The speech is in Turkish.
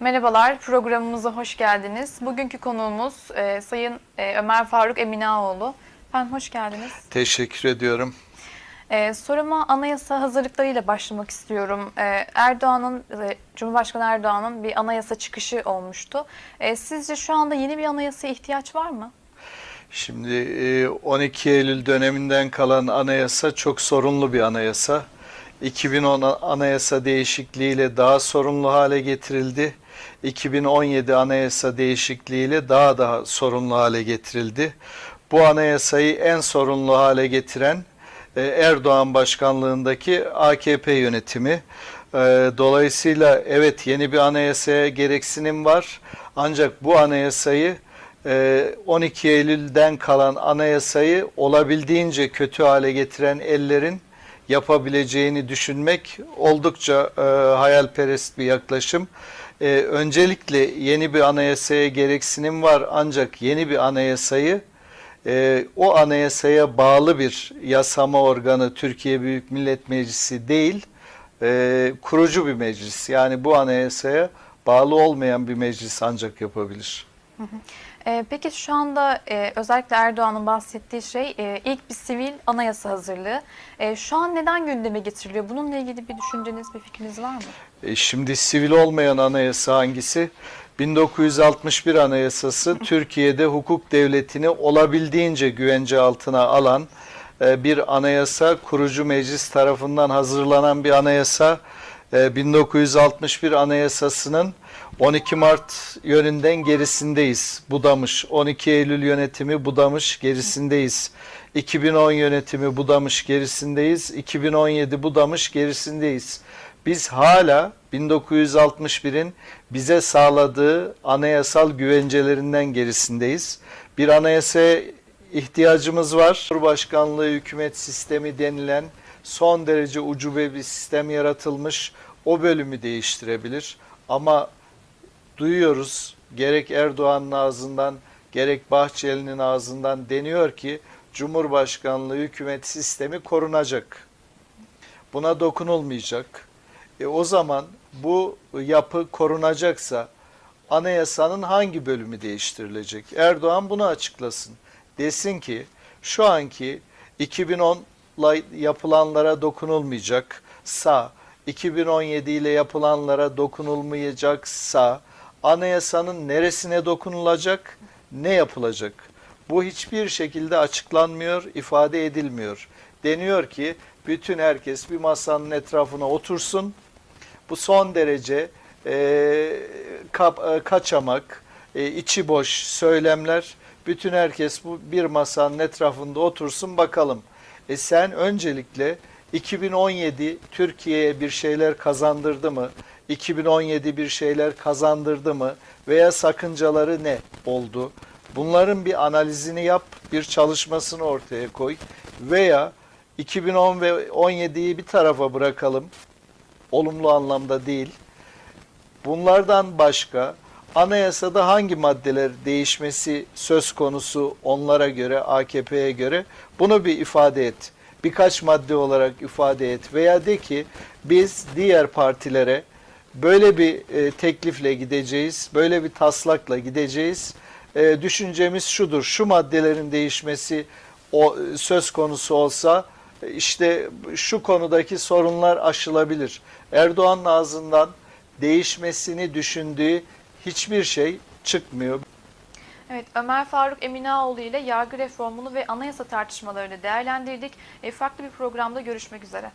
Merhabalar, programımıza hoş geldiniz. Bugünkü konuğumuz e, Sayın e, Ömer Faruk Eminaoğlu. Efendim hoş geldiniz. Teşekkür ediyorum. E, soruma anayasa hazırlıklarıyla başlamak istiyorum. E, Erdoğan'ın, e, Cumhurbaşkanı Erdoğan'ın bir anayasa çıkışı olmuştu. E, sizce şu anda yeni bir anayasaya ihtiyaç var mı? Şimdi e, 12 Eylül döneminden kalan anayasa çok sorunlu bir anayasa. 2010 anayasa değişikliğiyle daha sorunlu hale getirildi. 2017 anayasa değişikliğiyle daha daha sorunlu hale getirildi. Bu anayasayı en sorunlu hale getiren e, Erdoğan başkanlığındaki AKP yönetimi. E, Dolayısıyla evet yeni bir anayasaya gereksinim var. Ancak bu anayasayı e, 12 Eylül'den kalan anayasayı olabildiğince kötü hale getiren ellerin yapabileceğini düşünmek oldukça e, hayalperest bir yaklaşım. E, öncelikle yeni bir anayasaya gereksinim var ancak yeni bir anayasayı e, o anayasaya bağlı bir yasama organı Türkiye Büyük Millet Meclisi değil, e, kurucu bir meclis. Yani bu anayasaya bağlı olmayan bir meclis ancak yapabilir. E, peki şu anda e, özellikle Erdoğan'ın bahsettiği şey e, ilk bir sivil anayasa hazırlığı. E, şu an neden gündeme getiriliyor? Bununla ilgili bir düşünceniz, bir fikriniz var mı? E, şimdi sivil olmayan anayasa hangisi? 1961 Anayasası Türkiye'de hukuk devletini olabildiğince güvence altına alan bir anayasa, kurucu meclis tarafından hazırlanan bir anayasa. E, 1961 Anayasası'nın 12 Mart yönünden gerisindeyiz. Budamış. 12 Eylül yönetimi budamış gerisindeyiz. 2010 yönetimi budamış gerisindeyiz. 2017 budamış gerisindeyiz. Biz hala 1961'in bize sağladığı anayasal güvencelerinden gerisindeyiz. Bir anayasaya ihtiyacımız var. Cumhurbaşkanlığı hükümet sistemi denilen son derece ucube bir sistem yaratılmış. O bölümü değiştirebilir. Ama duyuyoruz gerek Erdoğan'ın ağzından gerek Bahçeli'nin ağzından deniyor ki Cumhurbaşkanlığı hükümet sistemi korunacak. Buna dokunulmayacak. E o zaman bu yapı korunacaksa anayasanın hangi bölümü değiştirilecek? Erdoğan bunu açıklasın. Desin ki şu anki 2010'la yapılanlara dokunulmayacaksa, 2017 ile yapılanlara dokunulmayacaksa anayasanın neresine dokunulacak, ne yapılacak? Bu hiçbir şekilde açıklanmıyor, ifade edilmiyor. Deniyor ki bütün herkes bir masanın etrafına otursun. Bu son derece e, kap, e, kaçamak, e, içi boş söylemler. Bütün herkes bu bir masanın etrafında otursun bakalım. E sen öncelikle 2017 Türkiye'ye bir şeyler kazandırdı mı? 2017 bir şeyler kazandırdı mı? Veya sakıncaları ne oldu? Bunların bir analizini yap, bir çalışmasını ortaya koy. Veya 2010 ve 17'yi bir tarafa bırakalım. Olumlu anlamda değil. Bunlardan başka anayasada hangi maddeler değişmesi söz konusu onlara göre, AKP'ye göre bunu bir ifade et. Birkaç madde olarak ifade et veya de ki biz diğer partilere böyle bir e, teklifle gideceğiz, böyle bir taslakla gideceğiz. E, düşüncemiz şudur, şu maddelerin değişmesi o söz konusu olsa e, işte şu konudaki sorunlar aşılabilir. Erdoğan'ın ağzından değişmesini düşündüğü hiçbir şey çıkmıyor. Evet, Ömer Faruk Eminaoğlu ile yargı reformunu ve anayasa tartışmalarını değerlendirdik. E, farklı bir programda görüşmek üzere.